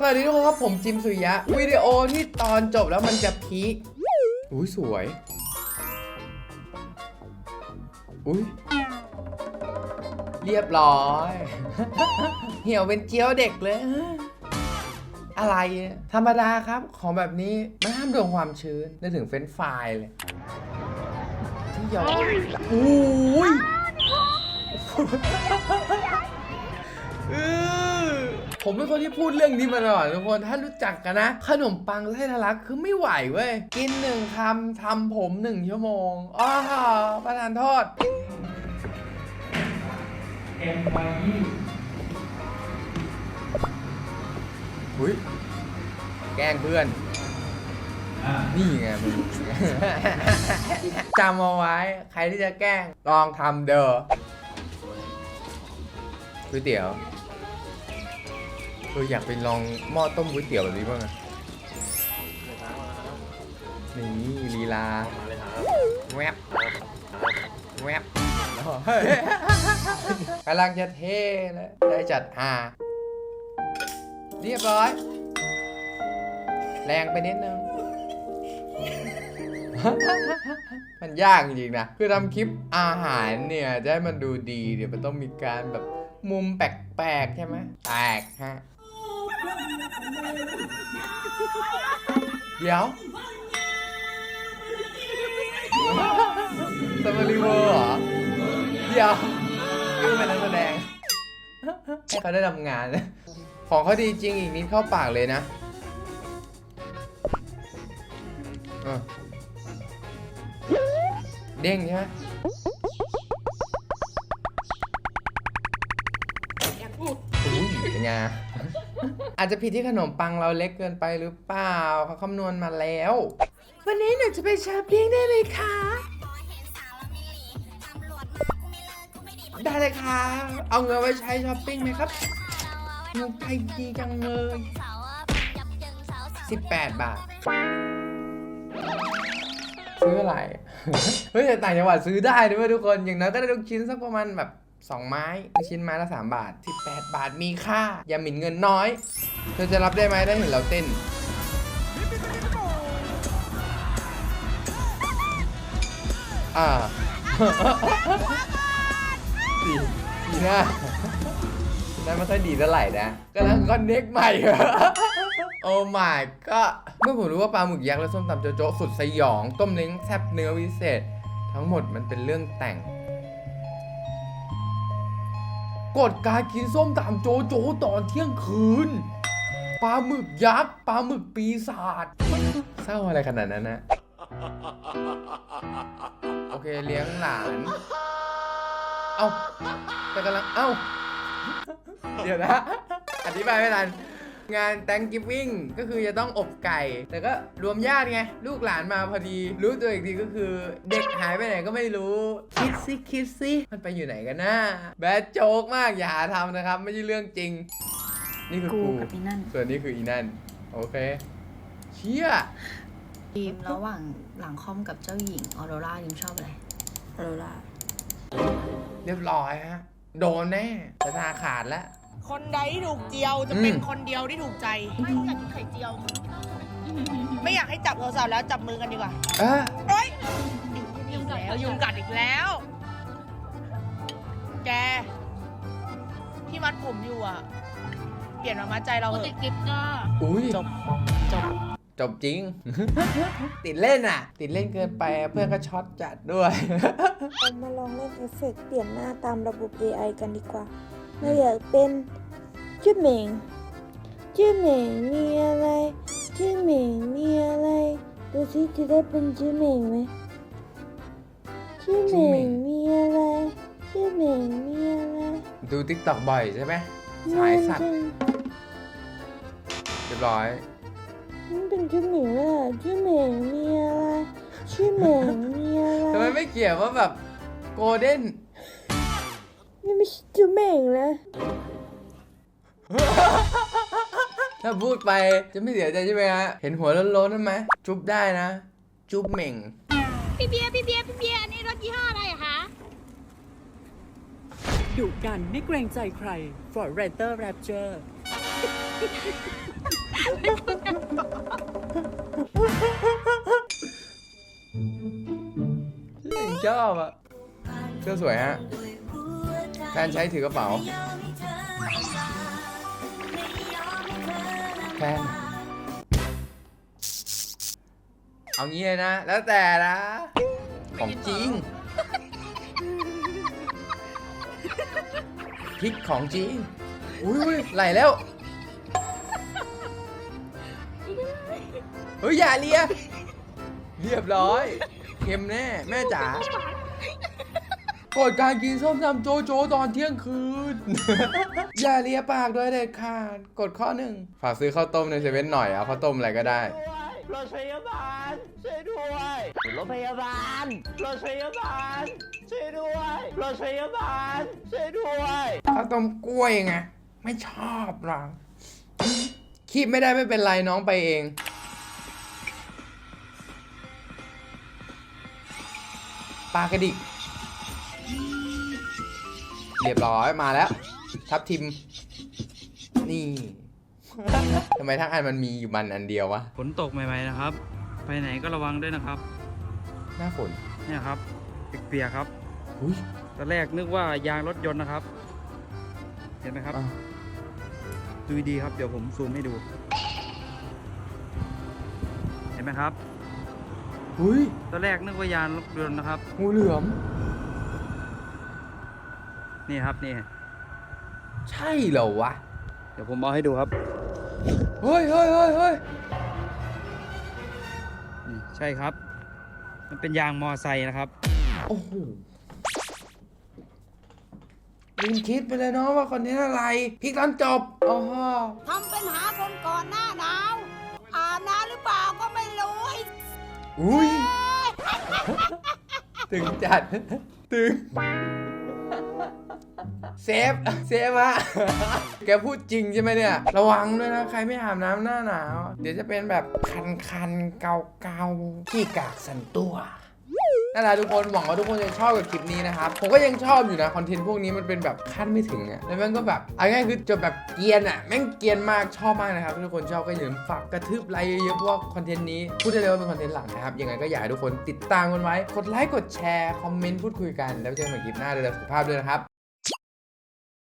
สวัสดีทุกคนครับผมจิมสุริยะ วิดีโอที่ตอนจบแล้วมันจะพีคอุ้ยสวย อุ้ยเรียบร้อย เหี่ยวเป็นเจียวเด็กเลย อะไรอะธรรมดาครับ ของแบบนี้ไม่ห้ามโดนความชื้นนึกถึงเฟรนช์ฟรายเลยที่ย้อยอุ้ยเออ ผมเป็นคนที่พูดเรื่องนี้มาตลอดทุกคนถ้ารู้จักกันนะ ขนมปังไส้ทะลักคือไม่ไหวเว้ย กินหนึ่งคำทำผมหนึ่งชั่วโมงอ้าประทานโทษเอ็มไยี่อุ้ยแกล้งเพื่อนนี่ไงมึงจำเอาไว้ ใครที่จะแกล้งลองทำเด้อก๋วยเตี๋ยว อออยากไปลองหม้อต้มก๋วยเตี๋ยวแบบนี้บ้างอะนี่ลีลาแวบแวบเฮ้ยกำลังจะเท่แล้วได้จัดอาเรียบร้อย แรงไปนิดนึง มันยากจริงๆนะ คือทำคลิปอาหารเนี่ยจะให้มันดูดีเนี่ยวมันต้องมีการแบบมุมแปลกๆใช่ไหมแปลกฮะ เดี๋ยวสมาริเวอร์เหรอ เดี๋ยวนี่เป็นนักแสดงให้เขาได้ทำงาน ของเขาดีจริงอีกนิดเข้าปากเลยนะเออเด้งใช่ไหมอุ้ยเป็นไง อาจจะผิดที่ขนมปังเราเล็กเกินไปหรือเปล่าเขาคำนวณมาแล้ว วันนี้หนูจะไปช้อปปิ้งได้ไหมคะ ได้เลยค่ะ เอาเงินไว้ใช้ช้อปปิ้งไหมครับหนูใจดีจังเลย18 บาท ซื้ออะไร เฮ้ยแต่ต่างจังหวัดซื้อได้ด้วยทุกคน อย่างน้อยก็ได้ลูกชิ้นสักประมาณแบบ 2 ไม้ลูกชิ้นไม้ละ3บาท 18 บาทมีค่า อย่าหมิ่นเงินน้อย เธอจะรับได้ไหมได้เห็นเราเต้น อ่าดีดีนะนั่นไม่ค่อยดีเท่าไหร่นะกำลังคอนเน็กใหม่โอ้ my ก็เมื่อผมรู้ว่าปลาหมึกยักษ์และส้มตำโจโจสุดสยอง ต้มเล้งแซ่บเนื้อวิเศษ ทั้งหมดมันเป็นเรื่องแต่ง กดการกินส้มตำโจโจตอนเที่ยงคืนปลาหมึกยักษ์ปลาหมึกปีศาจเศร้าอะไรขนาดนั้นนะโอเคเลี้ยงหลาน เอ้าแต่กำลัง เอ้าเดี๋ยวนะ อธิบายไม่ทัน งาน Thanksgiving ก็คือจะต้องอบไก่ แต่ก็รวมญาติไง ลูกหลานมาพอดี รู้ตัวอีกทีก็คือ เด็กหายไปไหนก็ไม่รู้ คิดซิคิดซิมันไปอยู่ไหนกันนะแบดโจ๊กมากอย่าหาทำนะครับ ไม่ใช่เรื่องจริง นี่คือกูกูกับอีนั่นส่วนนี้คืออีนั่น โอเค เชี่ยทีมระหว่างหลังคอมกับเจ้าหญิงออโรราทีมชอบอะไรออโรราเรียบร้อยฮะ โดนแน่ชะตาขาดแล้ว คนใดที่ถูกเจียวจะเป็นอืม คนเดียวที่ถูกใจ ไม่อยากกินไข่เจียวไม่อยากให้จับโทรศัพท์แล้วจับมือกันดีกว่าเอะเอ้ยยุงกัดแล้วยุงกัดอีกแล้ว แก ที่มัดผมอยู่อะ เปลี่ยนมามัดใจเราโอเถติดอะกิฟต์ก็อุ้ยจบจบ จบจริง ติดเล่นอะ ติดเล่นเกินไปเพื่อนก็ช็อตจัดด้วย เรามาลองเล่นเอฟเฟกต์เปลี่ยนหน้าตามระบบ AI กันดีกว่า เราอยากเป็นชื่อเหม่งชื่อเหม่งมีอะไรชื่อเหม่งมีอะไรดูสิจะได้เป็นชื่อเหม่งไหมชื่อเหม่งมีอะไรชื่อเหม่งมีอะไรดูติ๊กต็อกบ่อยใช่ไหมสายสัตว์มันเรียบร้อยมันเป็นชื่อเหม่งอะชื่อเหม่งมีอะไรชื่อเหม่งมีอะไรทำไมไม่เขียนว่าแบบโกลเด้น ไม่ใช่จ้แม่งนะ ถ้าพูดไปจะไม่เสียใจใช่ไหมฮะ เห็นหัวโล้นๆนั่ไหมจุ๊บได้นะ จุ๊บเม่ง พี่เบียร์พี่เบียร์พี่เบียร์อันนี้รถยี่ห้ออะไรคะดุกันไม่เกรงใจใคร For r a t e r Rapture ชอบอะเสื้อสวยฮะ แฟนใช้ถือกระเป๋า แฟน เอางี้เลยนะ แล้วแต่นะ ของจริง พริกของจริง อุ้ยไหลแล้ว เฮ้ย อย่าเลีย เรียบร้อย เค็มแน่ แม่จ๋า กดการกินส้มตำโจโจตอนเที่ยงคืน อย่าเลียปากด้วยเด็ดขาดกดข้อหนึ่งฝากซื้อข้าวต้มในเซเว่นหน่อยเอาข้าวต้มอะไรก็ได้ รถพยาบาลช่วยด้วยรถพยาบาลรถพยาบาลช่วยด้วยรถพยาบาลช่วยด้วยข้าวต้มกล้วยไงไม่ชอบหรอกคีบไม่ได้ไม่เป็นไรน้องไปเองปลากระดิก เรียบร้อยมาแล้ว ทับทิม นี่ ทำไมทั้งอันมันมีอยู่มันอันเดียววะ ฝนตกใหม่ๆนะครับ ไปไหนก็ระวังด้วยนะครับ หน้าฝน เนี่ยครับเปียกๆครับอุ้ยตอนแรกนึกว่ายางรถยนต์นะครับ เห็นไหมครับ อ้าวดูดีๆครับ เดี๋ยวผมซูมให้ดู เห็นไหมครับ อุ้ยตอนแรกนึกว่ายางรถยนต์นะครับ งูเหลือม นี่ครับนี่ ใช่เหรอวะ เดี๋ยวผมเอาให้ดูครับ เฮ้ยเฮ้ยเฮ้ยเฮ้ยนี่ใช่ครับ มันเป็นยางมอไซค์นะครับ โอ้โหลืมคิดไปเลยเนาะว่าคนนี้อะไรพลิกตอนจบอ๋อทำเป็นหาคนก่อนหน้าหนาวอาบน้ำหรือเปล่าก็ไม่รู้ไอ้อุ้ย ตึงจัด ตึง เซฟ เซฟอะแกพูดจริงใช่ไหมเนี่ย ระวังด้วยนะ ใครไม่อาบน้ำหน้าหนาว เดี๋ยวจะเป็นแบบคันๆเกาๆขี้กากสันตัวนั่นแหละทุกคนหวังว่าทุกคนจะชอบกับคลิปนี้นะครับ ผมก็ยังชอบอยู่นะ คอนเทนต์พวกนี้มันเป็นแบบคาดไม่ถึงอะแล้วแม่งก็แบบเอาง่ายคือจะแบบเกียนอะแม่งเกียนมากชอบมากนะครับทุกคนชอบก็อย่าลืมฝากกระทืบไลค์เยอะๆเพราะว่าคอนเทนต์นี้พูดได้เลยว่าเป็นคอนเทนต์หลักนะครับยังไงก็อยากให้ทุกคนติดตามกันไว้ กดไลค์กดแชร์คอมเมนต์พูดคุยกันแล้วเจอกันใหม่คลิปหน้าดูแลสุขภาพด้วยนะครับ